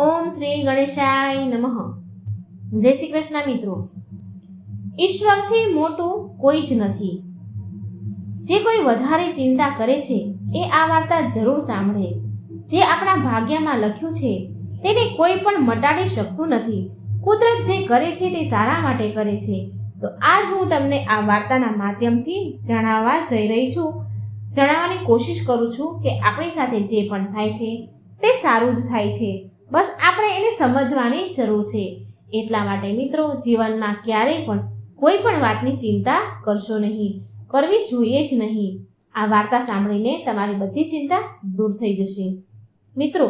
ઓમ શ્રી ગણેશાય નમઃ. જય શ્રી કૃષ્ણ મિત્રો. ઈશ્વરથી મોટું કોઈ જ નથી. જે કોઈ વધારે ચિંતા કરે છે, એ આ વાર્તા જરૂર સાંભળે. જે આપણા ભાગ્યમાં લખ્યું છે, તેને કોઈ પણ મટાડી શકતું નથી. કુદરત જે કરે છે, તે સારા માટે કરે છે. તો આજ હું તમને આ વાર્તાના માધ્યમથી જણાવવા જઈ રહી છું. જણાવવાની કોશિશ કરું છું કે આપણી સાથે જે પણ થાય છે, તે સારું જ થાય છે. બસ આપણે એને સમજવાની જરૂર છે. એટલા માટે મિત્રો, જીવનમાં ક્યારેય પણ કોઈ પણ વાતની ચિંતા કરશો નહીં. કરવી જોઈએ જ નહીં. આ વાર્તા સાંભળીને તમારી બધી ચિંતા દૂર થઈ જશે. મિત્રો,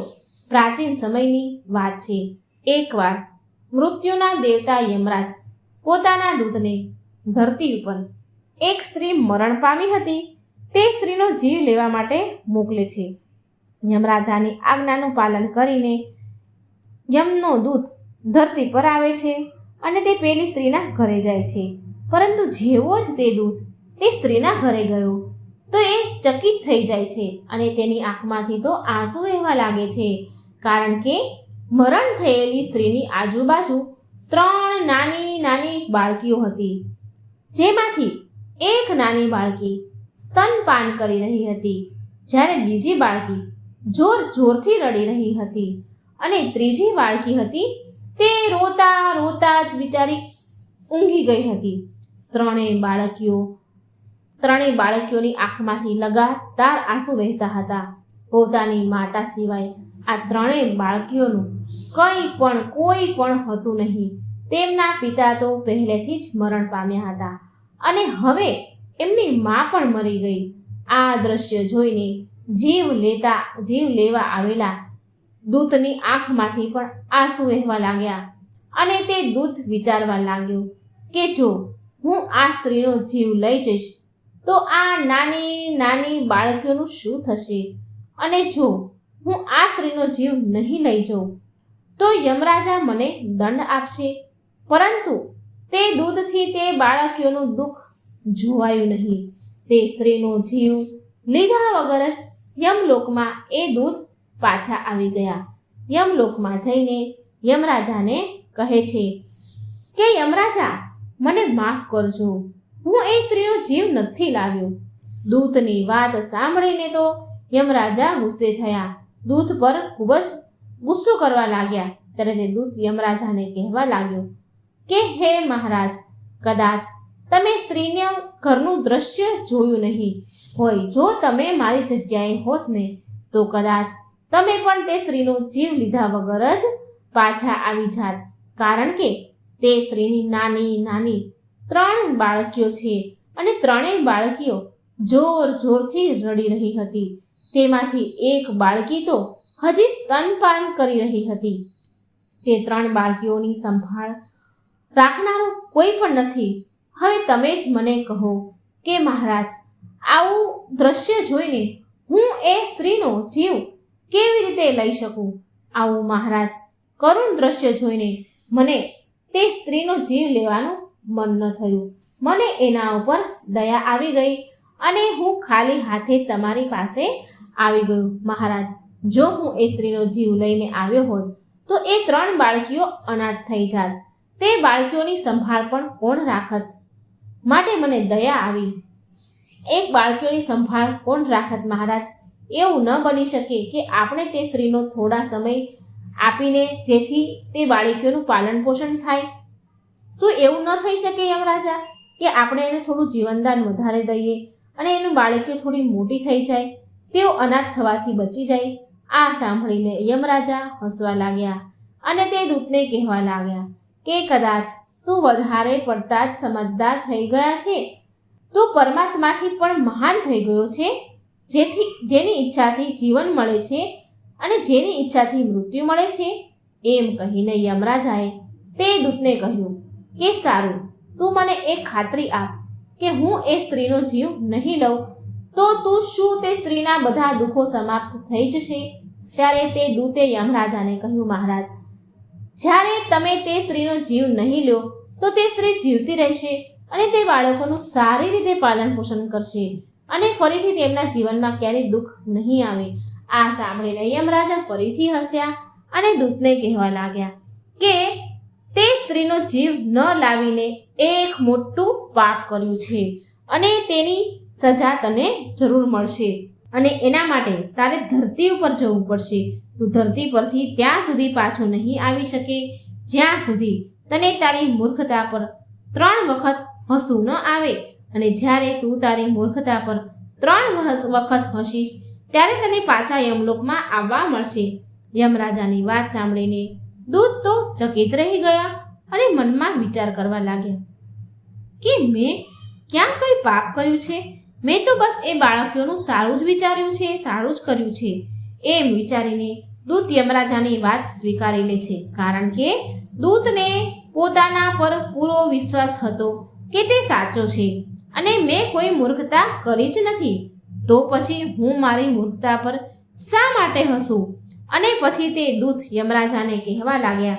પ્રાચીન સમયની વાત છે. એકવાર મૃત્યુના દેવતા યમરાજ પોતાના દૂધને ધરતી ઉપર એક સ્ત્રી મરણ પામી હતી. તે સ્ત્રીનો જીવ લેવા માટે મોકલે છે. યમરાજાની આજ્ઞાનું પાલન કરીને યમનો દૂત ધરતી પર આવે છે અને તે પેલી સ્ત્રીના ઘરે જાય છે. પરંતુ જેવો જ તે દૂત તે સ્ત્રીના ઘરે ગયો, તો એ ચકિત થઈ જાય છે અને તેની આંખમાંથી તો આંસુ વહેવા લાગે છે. કારણ કે મરણ થયેલી સ્ત્રીની આજુબાજુ ત્રણ નાની નાની બાળકીઓ હતી, જેમાંથી એક નાની બાળકી સ્તનપાન કરી રહી હતી, જ્યારે બીજી બાળકી જોર જોરથી રડી રહી હતી. અને ત્રીજી બાળકી હતી તે રોતા રોતા જ બિચારી ઊંઘી ગઈ હતી. ત્રણેય બાળકીઓ ત્રણેય બાળકીઓની આંખમાંથી લગાતાર આંસુ વહેતા હતા. પોતાની માતા સિવાય આ ત્રણેય બાળકીઓનું કંઈ પણ, કોઈ પણ હતું નહીં. તેમના પિતા તો પહેલેથી જ મરણ પામ્યા હતા અને હવે એમની મા પણ મરી ગઈ. આ દ્રશ્ય જોઈને જીવ લેતા, જીવ લેવા આવેલા દૂતની આંખમાંથી પણ આંસુ વહેવા લાગ્યા અને તે દૂત વિચારવા લાગ્યો કે જો હું આ સ્ત્રીનો જીવ લઈ જઈશ, તો આ નાની નાની બાળકીઓનું શું થશે? અને જો હું આ સ્ત્રીનો જીવ નહીં લઈ જાઉં, તો યમરાજા મને દંડ આપશે. પરંતુ તે દૂધથી તે બાળકીઓનું દુઃખ જોવાયું નહીં. તે સ્ત્રીનો જીવ લીધા વગર જ યમલોકમાં એ દૂધ પાછા આવી ગયા. યમલોકમાં જઈને યમરાજાને કહે છે, કે યમરાજા, મને માફ કરજો. હું એ સ્ત્રીનો જીવ નથી લાવ્યો. દૂતની વાત સાંભળીને તો યમરાજા ગુસ્સે થયા. દૂત પર ખૂબ જ ગુસ્સો કરવા લાગ્યા. ત્યારે તે દૂત યમરાજાને કહેવા લાગ્યો, કે હે મહારાજ, કદાચ તમે સ્ત્રીને ઘરનું દ્રશ્ય જોયું નહીં. હોય, જો તમે મારી જગ્યાએ હોત ને, તો કદાચ તમે પણ તે સ્ત્રીનો જીવ લીધા વગર જ પાછા આવી જાત. કારણ કે તે સ્ત્રીની નાની નાની ત્રણ બાળકીઓ છે અને ત્રણેય બાળકીઓ જોર જોરથી રડી રહી હતી. તેમાંથી એક બાળકી તો હજી સ્તનપાન કરી રહી હતી. તે ત્રણ બાળકીઓની સંભાળ રાખનારું કોઈ પણ નથી. હવે તમે જ મને કહો કે મહારાજ, આવું દ્રશ્ય જોઈને હું એ સ્ત્રીનો જીવ કેવી રીતે લઈ શકું? આવું મહારાજ, કરુણ દ્રશ્ય જોઈને મને તે સ્ત્રીનો જીવ લેવાનું મન ન થયું. મને એના ઉપર દયા આવી ગઈ અને હું ખાલી હાથે તમારી પાસે આવી ગયો. મહારાજ, જો હું એ સ્ત્રીનો જીવ લઈને આવ્યો હોત, તો એ ત્રણ બાળકીઓ અનાથ થઈ જાત. તે બાળકીઓની સંભાળ પણ કોણ રાખત? માટે મને દયા આવી. એક બાળકીઓની સંભાળ કોણ રાખત, મહારાજ? એવું ન બની શકે કે આપણે તે સ્ત્રીનો થોડા સમય આપીને જેથી તે બાળકીઓનું પાલન પોષણ થાય. શું એવું ન થઈ શકે યમરાજા કે આપણે એને થોડું જીવનદાન વધારે દઈએ અને એનું બાળકીઓ થોડી મોટી થઈ જાય. તેઓ અનાથ થવાથી બચી જાય. આ સાંભળીને યમરાજા હસવા લાગ્યા અને તે દૂતને કહેવા લાગ્યા કે કદાચ તું વધારે પડતા જ સમજદાર થઈ ગયા છે. તું પરમાત્માથી પણ મહાન થઈ ગયો છે. જેથી, જેની ઈચ્છાથી જીવન મળે છે અને જેની ઈચ્છાથી મૃત્યુ મળે છે, એમ કહીને યમરાજાએ તે દૂતને કહ્યું, કે સારું, તું મને એ ખાતરી આપ કે હું એ સ્ત્રીનો જીવ નહીં લઉં. તો તું શું તે સ્ત્રીના બધા દુઃખો સમાપ્ત થઈ જશે? ત્યારે તે દૂતે યમરાજાને કહ્યું, મહારાજ, જ્યારે તમે તે સ્ત્રીનો જીવ નહીં લો, તો તે સ્ત્રી જીવતી રહેશે અને તે બાળકોનું સારી રીતે પાલન પોષણ કરશે. અને ફરીથી તેમના જીવનમાં ક્યારેય દુઃખ નહીં આવે. આ સાંભળીને યમરાજા ફરીથી હસ્યા અને દૂતને કહેવા લાગ્યા કે, તે સ્ત્રીનો જીવ ન લાવીને એક મોટું પાપ કર્યું છે અને તેની સજા તને જરૂર મળશે. અને એના માટે તારે ધરતી ઉપર જવું પડશે. તું ધરતી પરથી ત્યાં સુધી પાછો નહીં આવી શકે. જ્યાં સુધી તને તારી મૂર્ખતા પર ત્રણ વખત હસવું ન આવે અને જ્યારે તું તારી મૂર્ખતા પર ત્રણ વખત હસીશ, ત્યારે તને પાછા યમલોકમાં આવવા મળશે. યમરાજાની વાત સાંભળીને દૂત તો ચકિત રહી ગયા અને મનમાં વિચાર કરવા લાગ્યા. કે મેં ક્યાં કંઈ પાપ કર્યું છે? મેં તો બસ એ બાળકીઓનું સારું જ વિચાર્યું છે, સારું જ કર્યું છે. એમ વિચારીને દૂત યમરાજાની વાત સ્વીકારી લે છે. કારણ કે દૂતને પોતાના પર પૂરો વિશ્વાસ હતો કે તે સાચો છે. અને મેં કોઈ મૂર્ખતા કરી જ નથી. તો પછી હું મારી મૂર્ખતા પર શા માટે હસું? અને પછી તે દૂત યમરાજાને કહેવા લાગ્યા,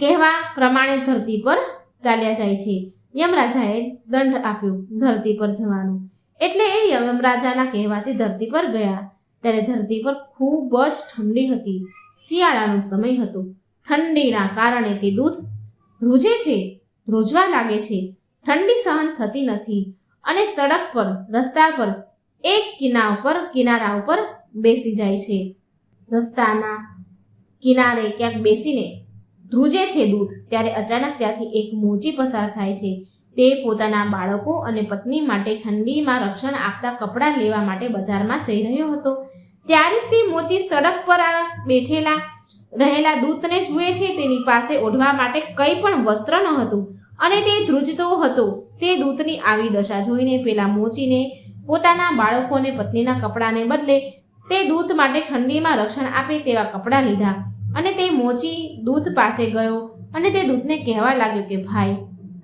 કહેવા પ્રમાણે ધરતી પર ચાલ્યા જાય છે. યમરાજાએ દંડ આપ્યો ધરતી પર જવાનું. એટલે એ યમરાજાના કહેવાથી ધરતી પર ગયા. ત્યારે ધરતી પર ખૂબ જ ઠંડી હતી. શિયાળાનો સમય હતો. ઠંડીના કારણે તે દૂધ ધ્રુજે છે, ધ્રુજવા લાગે છે. ઠંડી સહન થતી નથી. અને સડક પર, રસ્તા પર, એક કિના ઉપર, કિનારા ઉપર બેસી જાય છે. રસ્તાના કિનારે ક્યાંક બેસીને ધ્રુજે છે દૂધ, ત્યારે અચાનક ત્યાંથી એક મોચી પસાર થાય છે. તે પોતાના બાળકો અને પત્ની માટે ઠંડીમાં રક્ષણ આપતા કપડાં લેવા માટે બજારમાં જઈ રહ્યો હતો. ત્યારે તે મોચી સડક પર આ બેઠેલા, રહેલા દૂતને જુએ છે. તેની પાસે ઓઢવા માટે કંઈ પણ વસ્ત્ર ન હતું અને તે ધ્રુજતો હતો. તે દૂતની આવી દશા જોઈને પેલા મોચીને પોતાના બાળકોને પત્નીના કપડાને બદલે તે દૂત માટે ઠંડીમાં રક્ષણ આપે તેવા કપડાં લીધા. અને તે મોચી દૂત પાસે ગયો અને તે દૂતને કહેવા લાગ્યો કે, ભાઈ,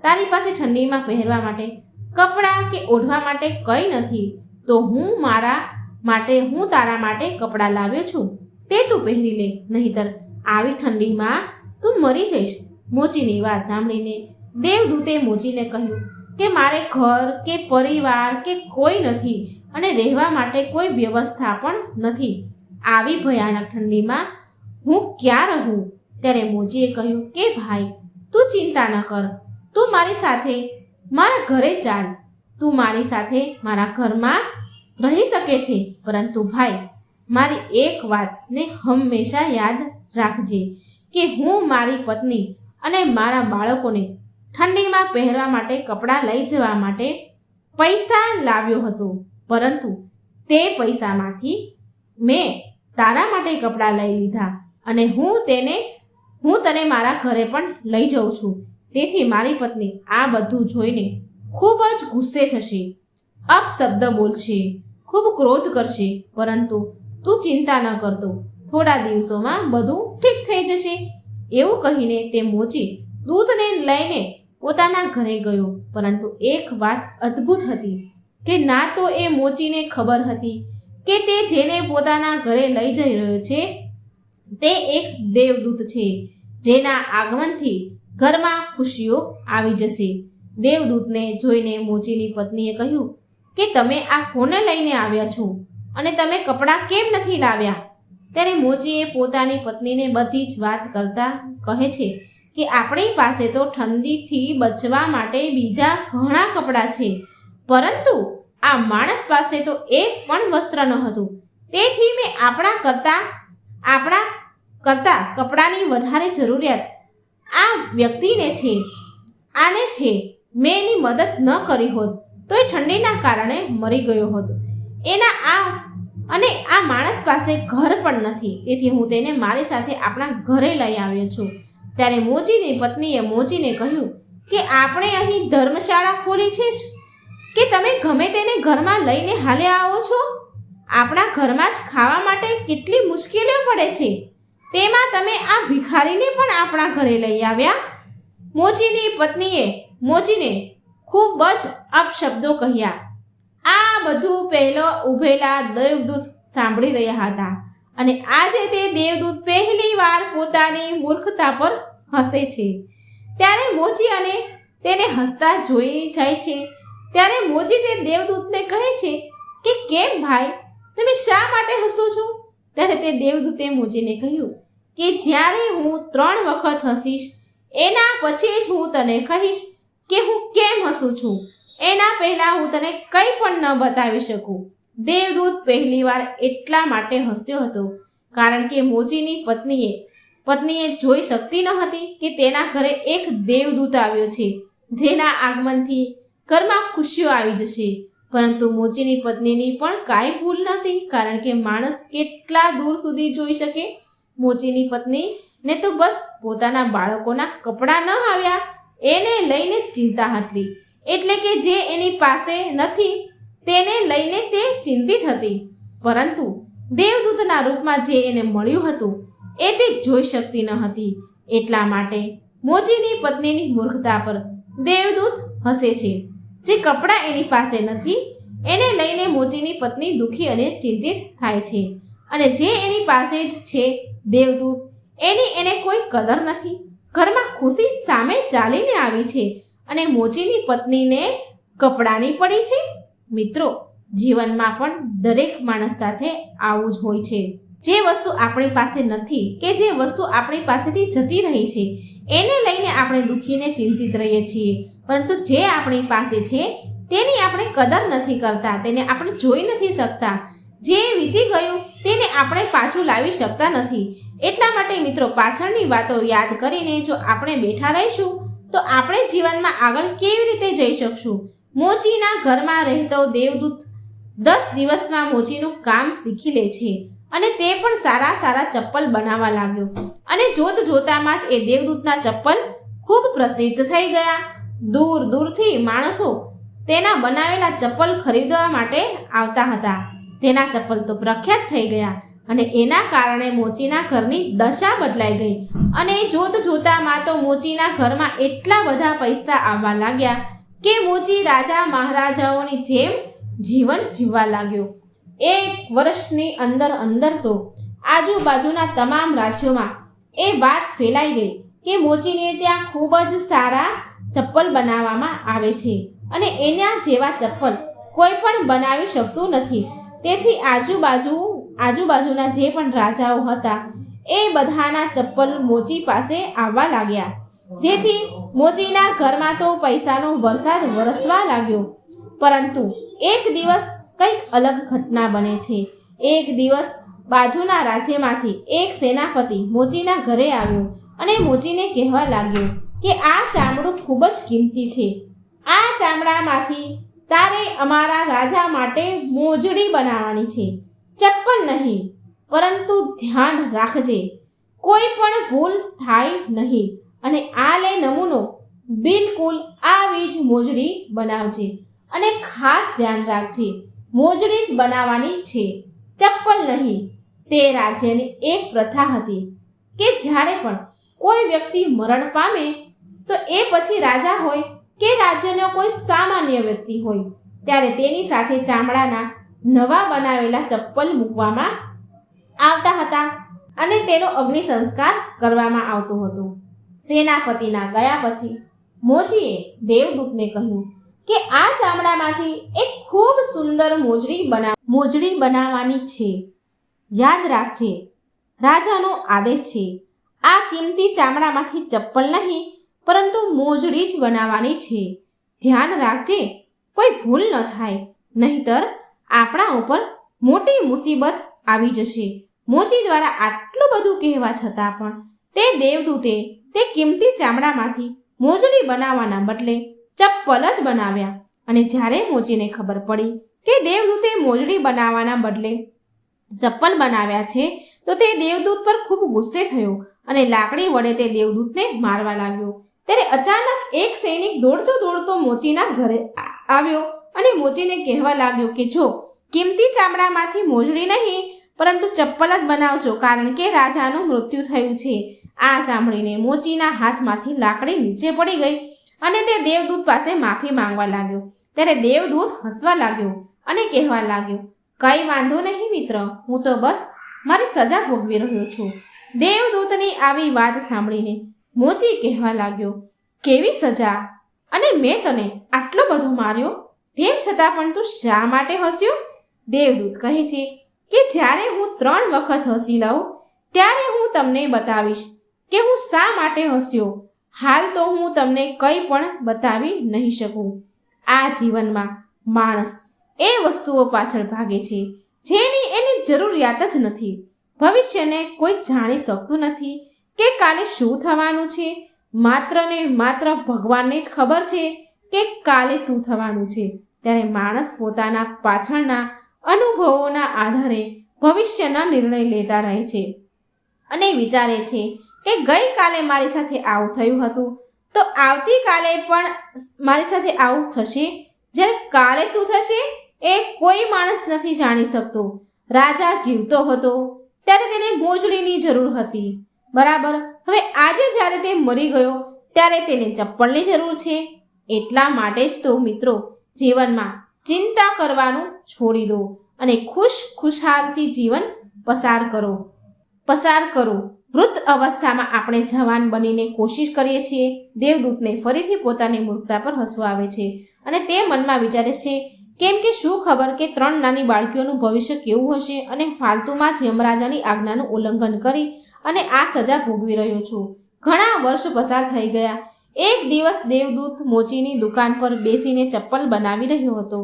તારી પાસે ઠંડીમાં પહેરવા માટે કપડાં કે ઓઢવા માટે કંઈ નથી, તો હું મારા માટે, હું તારા માટે કપડાં લાવ્યો છું. તે તું પહેરી લે, નહીતર આવી ઠંડીમાં તું મરી જઈશ. મોચીની વાત સાંભળીને દેવદૂતે મોચીને કહ્યું કે મારે ઘર, કે પરિવાર, કે કોઈ નથી અને રહેવા માટે કોઈ વ્યવસ્થા પણ નથી. આવી ભયાનક ઠંડીમાં હું ક્યાં રહું? ત્યારે મોજીએ કહ્યું, કે ભાઈ, તું ચિંતા ન કર. તું મારી સાથે, મારા ઘરે ચાલ. તું મારી સાથે મારા ઘરમાં રહી શકે છે. પરંતુ ભાઈ, મારી એક વાતને હંમેશા યાદ રાખજે કે હું મારી પત્ની અને મારા બાળકોને ઠંડીમાં પહેરવા માટે, કપડાં લઈ જવા માટે પૈસા લાવ્યો હતો. પરંતુ તે પૈસામાંથી મેં તારા માટે કપડાં લઈ લીધા અને હું તેને, હું તને મારા ઘરે પણ લઈ જાઉં છું. તેથી મારી પત્ની આ બધું જોઈને ખૂબ જ ગુસ્સે થશે, અપશબ્દ બોલશે, ખૂબ ક્રોધ કરશે. પરંતુ તું ચિંતા ન કરતો થોડા દિવસોમાં બધું ઠીક થઈ જશે. એવું કહીને તે મોચી દૂધને લઈને પોતાના ઘરે ગયો, પરંતુ એક વાત અદ્ભુત હતી કે ના તો એ મોચીને ખબર હતી કે તે જેને પોતાના ઘરે લઈ જઈ રહ્યો છે, તે એક દેવદૂત છે, જેના આગમનથી ઘરમાં ખુશીઓ આવી જશે. દેવદૂતને જોઈને મોચીની પત્નીએ કહ્યું કે તમે આ કોને લઈને આવ્યા છો અને તમે કપડાં કેમ નથી લાવ્યા? ત્યારે મોચીએ પોતાની પત્નીને બધી જ વાત કરતા કહે છે કે આપણી પાસે તો ઠંડીથી બચવા માટે બીજા ઘણા કપડાં છે. પરંતુ આ માણસ પાસે તો એક પણ વસ્ત્ર ન હતું તેથી મેં આપણા કરતાં આપણા કરતાં કપડાની વધારે જરૂરિયાત આ વ્યક્તિને છે, આને છે, મેં એની મદદ ન કરી હોત તો એ ઠંડીના કારણે મરી ગયો હતો. એના આ, અને આ માણસ પાસે ઘર પણ નથી. તેથી હું તેને મારી સાથે આપણા ઘરે લઈ આવ્યો છું. ત્યારે મોજીની પત્નીએ મોજીને કહ્યું કે આપણે અહીં ધર્મશાળા ખોલી છે કે તમે ગમે તેને ઘરમાં લઈને હાલે આવો છો? આપણા ઘરમાં જ ખાવા માટે કેટલી મુશ્કેલીઓ પડે છે. તેમાં તમે આ ભિખારીને પણ આપણા ઘરે લઈ આવ્યા. મોજીની પત્નીએ મોજીને ખૂબ જ અપશબ્દો કહ્યા. આ બધું પહેલો ઊભેલા દેવદૂત સાંભળી રહ્યા હતા. અને આજે તે દેવદૂત પહેલી વાર પોતાની મૂર્ખતા પર હસે છે. ત્યારે મોજી અને તેને હસતા જોઈ જાય છે. ત્યારે મોજી તે દેવદૂતને કહે છે કે, કેમ ભાઈ? તમે શા માટે હસો છો? ત્યારે તે દેવદૂતે મોજીને કહ્યું કે, જ્યારે હું ત્રણ વખત હસીશ, એના પછી જ હું તને કહીશ કે હું કેમ હસું છું. એના પહેલાં હું તને કંઈ પણ ન બતાવી શકું. દેવદૂત પહેલીવાર એટલા માટે હસ્યો હતો, કારણ કે મોચીની પત્નીએ પત્નીએ જોઈ શકતી ન હતી કે તેના ઘરે એક દેવદૂત આવ્યો છે, જેના આગમનથી ઘરમાં ખુશીઓ આવી જશે. પરંતુ મોચીની પત્નીની પણ કાંઈ ભૂલ નહોતી કારણ કે માણસ કેટલા દૂર સુધી જોઈ શકે? મોચીની પત્ની ને તો બસ પોતાના બાળકોના કપડાં ન આવ્યા, એને લઈને ચિંતા હતી. એટલે કે જે એની પાસે નથી તેને લઈને તે ચિંતિત હતી. પરંતુ દેવદૂતના રૂપમાં જે એને મળ્યું હતું, એ તે જોઈ શકતી ન હતી. એટલા માટે મોચીની પત્નીની મૂર્ખતા પર દેવદૂત હસે છે. જે કપડાં એની પાસે નથી, એને લઈને મોચીની પત્ની દુઃખી અને ચિંતિત થાય છે. અને જે એની પાસે જ છે, દેવદૂત, એની એને કોઈ કદર નથી. ઘરમાં ખુશી સામે ચાલીને આવી છે અને મોચીની પત્નીને કપડાની પડી છે. મિત્રો, જીવનમાં પણ દરેક માણસ સાથે આવું જ હોય છે. જે વસ્તુ આપણી પાસે નથી કે જે વસ્તુ આપણી પાસેથી જતી રહી છે, એને લઈને આપણે દુઃખીને ચિંતિત રહીએ છીએ. પરંતુ જે આપણી પાસે છે, તેની આપણે કદર નથી કરતા, તેને આપણે જોઈ નથી શકતા. જે વીતી ગયું, તેને આપણે પાછું લાવી શકતા નથી. એટલા માટે મિત્રો, પાછળની વાતો યાદ કરીને જો આપણે બેઠા રહીશું, તો આપણે જીવનમાં આગળ કેવી રીતે જઈ શકશું? મોચીના ઘરમાં રહેતો દેવદૂત દસ દિવસમાં મોચીનું કામ શીખી લે છે અને તે પણ સારા સારા ચપ્પલ બનાવવા લાગ્યો. અને જોત જોતામાં જ એ દેવદૂતના ચપ્પલ ખૂબ પ્રસિદ્ધ થઈ ગયા. દૂર દૂરથી માણસો તેના બનાવેલા ચપ્પલ ખરીદવા માટે આવતા હતા. તેના ચપ્પલ તો પ્રખ્યાત થઈ ગયા અને એના કારણે મોચીના ઘરની દશા બદલાઈ ગઈ. અને જોત જોતામાં તો મોચીના ઘરમાં એટલા બધા પૈસા આવવા લાગ્યા કે મોચી રાજા મહારાજાઓની જેમ જીવન જીવવા લાગ્યો. એક વર્ષની અંદર અંદર તો આજુબાજુના તમામ રાજ્યોમાં એ વાત ફેલાઈ ગઈ કે મોચીને ત્યાં ખૂબ જ સારા ચપ્પલ બનાવવામાં આવે છે અને એના જેવા ચપ્પલ કોઈ પણ બનાવી શકતું નથી. તેથી આજુબાજુ, આજુબાજુના જે પણ રાજાઓ હતા એ બધાના ચપ્પલ મોચી પાસે આવવા લાગ્યા. જેથી મોચીના ઘરમાં તો પૈસાનો વરસાદ વરસવા લાગ્યો. પરંતુ એક દિવસ કંઈક અલગ ઘટના બને છે. એક દિવસ બાજુના રાજ્યમાંથી એક સેનાપતિ મોચીના ઘરે આવ્યો અને મોચીને કહેવા લાગ્યો કે આ ચામડું ખૂબ જ કિંમતી છે. આ ચામડામાંથી તારે અમારા રાજા માટે મોજડી બનાવવાની છે. ચપ્પલ નહીં, પરંતુ ધ્યાન રાખજે. કોઈ પણ ભૂલ થાય નહીં. અને આ લે નમૂનો બિલકુલ આવી જ મોજડી બનાવજે અને ખાસ ધ્યાન રાખજે, મોજડી જ બનાવવાની છે. ચપ્પલ નહીં, તે રાજ્યની એક પ્રથા હતી કે જ્યારે પણ કોઈ વ્યક્તિ મરણ પામે, તો એ પછી રાજા હોય કે રાજ્યનો કોઈ સામાન્ય વ્યક્તિ હોય, ત્યારે તેની સાથે ચામડાના નવા બનાવેલા ચપ્પલ મૂકવામાં આવતા હતા અને તેનો અગ્નિ સંસ્કાર કરવામાં આવતો હતો. સેનાપતિના ગયા પછી મોજીએ દેવદૂતને કહ્યું કે આ ચામડામાંથી એક ખૂબ સુંદર મોજડી બના, મોજડી બનાવવાની છે. યાદ રાખજે, રાજાનો આદેશ છે, આ કિંમતી ચામડામાંથી ચપ્પલ નહીં, પરંતુ મોજડી જ બનાવવાની છે. ધ્યાન રાખજે, કોઈ ભૂલ ન થાય, નહીતર આપણા ઉપર મોટી મુસીબત આવી જશે. મોજી દ્વારા આટલું બધું કહેવા છતાં પણ તે દેવદૂતે તે કિંમતી ચામડામાંથી મોજડી બનાવવાના બદલે ચપ્પલ જ બનાવ્યા. અને જ્યારે મોચીને ખબર પડી કે દેવદૂતે મોજડી બનાવવાના બદલે ચપ્પલ બનાવ્યા છે, તો તે દેવદૂત પર ખૂબ ગુસ્સે થયો અને લાકડી વડે તે દેવદૂતને મારવા લાગ્યો. ત્યારે અચાનક એક સૈનિક દોડતો દોડતો મોચીના ઘરે આવ્યો અને મોચીને કહેવા લાગ્યો કે, જો, કિંમતી ચામડામાંથી મોજડી નહીં, પરંતુ ચપ્પલ જ બનાવજો, કારણ કે રાજાનું મૃત્યુ થયું છે. આ સાંભળીને મોચીના હાથમાંથી લાકડી નીચે પડી ગઈ અને તે દેવદૂત પાસે માફી માંગવા લાગ્યો. ત્યારે દેવદૂત હસવા લાગ્યો અને કહેવા લાગ્યો, કંઈ વાંધો નહીં મિત્ર, હું તો બસ મારી સજા ભોગવી રહ્યો છું. દેવદૂતની આવી વાત સાંભળીને મોચી કહેવા લાગ્યો, કેવી સજા? અને મેં તને આટલો બધો માર્યો? તેમ છતાં પણ તું શા માટે હસ્યો? દેવદૂત કહે છે કે જ્યારે હું ત્રણ વખત હસી લઉં, ત્યારે હું તમને બતાવીશ કે હું શા માટે હસ્યો? હાલ તો હું તમને કંઈ પણ બતાવી નહીં શકું. આ જીવનમાં માણસ એ વસ્તુઓ પાછળ ભાગે છે, જેની એની જરૂરિયાત જ નથી. ભવિષ્યને કોઈ જાણી શકતું નથી કે કાલે શું થવાનું છે. માત્ર ને માત્ર ભગવાનને જ ખબર છે કે કાલે શું થવાનું છે. ત્યારે માણસ પોતાના પાછળના અનુભવોના આધારે ભવિષ્યના નિર્ણય લેતા રહે છે અને વિચારે છે કે ગઈકાલે મારી સાથે આવું થયું હતું? તો આવતીકાલે પણ મારી સાથે આવું થશે? જ્યારે કાલે શું થશે એ કોઈ માણસ નથી જાણી શકતો. રાજા જીવતો હતો. ત્યારે તેને મોજડીની જરૂર હતી. બરાબર? હવે આજે જ્યારે તે મરી ગયો, ત્યારે તેને ચપ્પલની જરૂર છે. એટલા માટે જ તો મિત્રો, જીવનમાં ચિંતા કરવાનું છોડી દો અને ખુશ ખુશહાલથી જીવન પસાર કરો. પસાર કરો. વૃદ્ધ અવસ્થામાં આપણે જવાન બનીને કોશિશ કરીએ છીએ. દેવદૂતને ફરીથી પોતાની મૂર્ખતા પર હસવું આવે છે અને તે મનમાં વિચારે છે, કેમ કે શું ખબર કે ત્રણ નાની બાળકીઓનું ભવિષ્ય કેવું હશે અને ફાલતુમાં જ યમરાજાની આજ્ઞાનું ઉલ્લંઘન કરી અને આ સજા ભોગવી રહ્યો છું. ઘણા વર્ષ પસાર થઈ ગયા. એક દિવસ દેવદૂત મોચીની દુકાન પર બેસીને ચપ્પલ બનાવી રહ્યો હતો.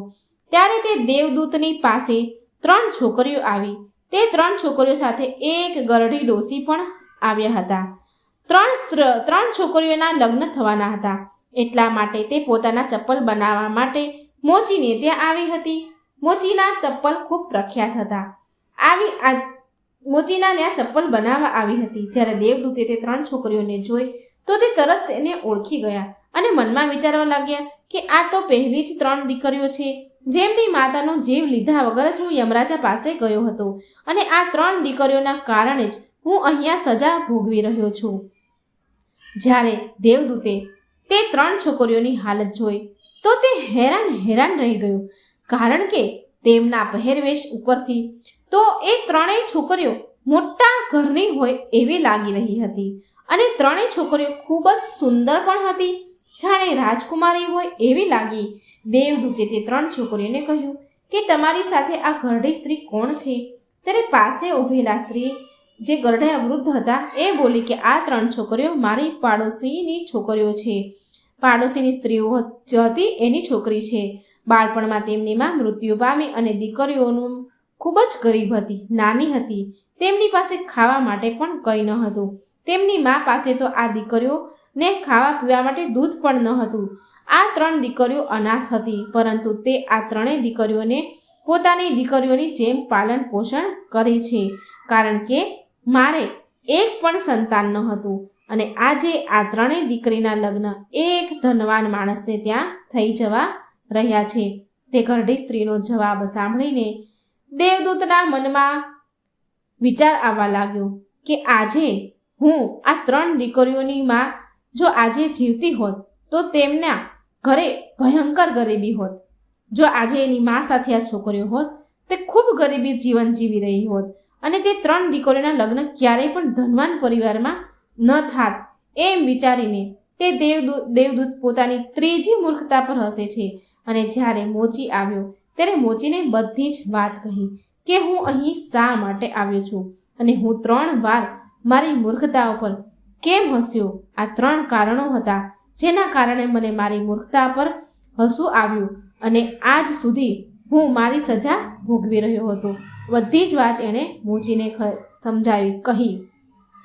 ત્યારે તે દેવદૂતની પાસે ત્રણ છોકરીઓ આવી. તે ત્રણ છોકરીઓ સાથે એક ગરડી ડોસી પણ આવ્યા હતા. ત્રણ ત્રણ છોકરીઓના લગ્ન થવાના હતા. એટલા માટે તે પોતાના ચપ્પલ બનાવવા માટે મોચીને ત્યાં આવી હતી. મોચીના ચપ્પલ ખૂબ પ્રખ્યાત હતા. આવી આ, મોચીના ત્યાં ચપ્પલ બનાવવા આવી હતી. જ્યારે દેવદૂતે તે ત્રણ છોકરીઓને જોઈ, તો તે તરસ તેને ઓળખી ગયા અને મનમાં વિચારવા લાગ્યા કે આ તો પહેલી જ ત્રણ દીકરીઓ છે. જેમની માતાનો જીવ લીધા વગર જ હું યમરાજા પાસે ગયો હતો. અને આ ત્રણ દીકરીઓના કારણે જ હું અહીંયા સજા ભોગવી રહ્યો છું. જ્યારે દેવદૂતે તે ત્રણ છોકરીઓની હાલત જોઈ, તો તે હેરાન હેરાન રહી ગયો. કારણ કે તેમના પહેરવેશ ઉપરથી તો એ ત્રણેય છોકરીઓ મોટા ઘરની હોય એવી લાગી રહી હતી. અને ત્રણેય છોકરીઓ ખૂબ જ સુંદર પણ હતી. જાણે રાજકુમારી હોય એવી લાગી દેવદૂતે તે ત્રણ છોકરીઓને કહ્યું કે તમારી સાથે આ ઘરડી સ્ત્રી કોણ છે? ત્યારે પાસે ઊભેલા સ્ત્રી જે ગરડા વૃદ્ધ હતા એ બોલી કે આ ત્રણ છોકરીઓ મારી પાડોશીની છોકરીઓ છે. પાડોશીની સ્ત્રીઓ જ હતી એની છોકરી છે. બાળપણમાં તેમની માં મૃત્યુ પામી અને દીકરીઓનું ખૂબ જ ગરીબ હતી, નાની હતી. તેમની પાસે ખાવા માટે પણ કંઈ ન હતું. તેમની મા પાસે તો આ દીકરીઓને ખાવા પીવા માટે દૂધ પણ ન હતું. આ ત્રણ દીકરીઓ અનાથ હતી, પરંતુ તે આ ત્રણેય દીકરીઓને પોતાની દીકરીઓની જેમ પાલન પોષણ કરે છે. કારણ કે મારે એક પણ સંતાન ન હતું અને આજે આ ત્રણેય દીકરીના લગ્ન એક ધનવાન માણસને ત્યાં થઈ જવા રહ્યા છે. તે ઘરડી સ્ત્રીનો જવાબ સાંભળીને દેવદૂતના મનમાં વિચાર આવવા લાગ્યો કે આજે હું આ ત્રણ દીકરીઓની માં જો આજે જીવતી હોત તો તેમના ઘરે ભયંકર ગરીબી હોત. જો આજે એની મા સાથે આ છોકરીઓ હોત, તે ખૂબ ગરીબી જીવન જીવી રહી હોત અને તે ત્રણ દીકરીઓના લગ્ન ક્યારેય પણ ધનવાન પરિવારમાં ન થાત એમ વિચારીને તે દેવદૂત દેવદૂત પોતાની ત્રીજી મૂર્ખતા પર હસે છે અને જ્યારે મોચી આવ્યો, ત્યારે મોચીને બધી જ વાત કહી કે હું અહીં શા માટે આવ્યો છું અને હું ત્રણ વાર મારી મૂર્ખતા ઉપર કેમ હસ્યો? આ ત્રણ કારણો હતા. જેના કારણે મને મારી મૂર્ખતા પર હસવું આવ્યું અને આજ સુધી હું મારી સજા ભોગવી રહ્યો હતો. બધી જ વાત એણે મોચીને સમજાવી, કહી.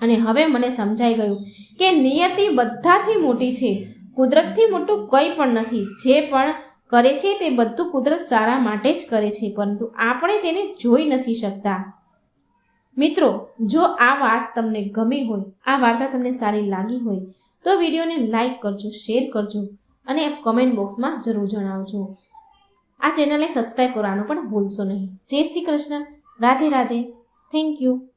અને હવે મને સમજાઈ ગયું કે નિયતિ બધાથી મોટી છે. કુદરતથી મોટું કંઈ પણ નથી. જે પણ કરે છે તે બધું કુદરત સારા માટે જ કરે છે, પરંતુ આપણે તેને જોઈ નથી શકતા. મિત્રો, જો આ વાત તમને ગમી હોય, આ વાર્તા તમને સારી લાગી હોય તો વિડીયોને લાઈક કરજો, શેર કરજો અને કમેન્ટ બોક્સમાં જરૂર જણાવજો. આ ચેનલને સબસ્ક્રાઈબ કરવાનું પણ ભૂલશો નહીં. જય શ્રી કૃષ્ણ. રાધે રાધે. Thank you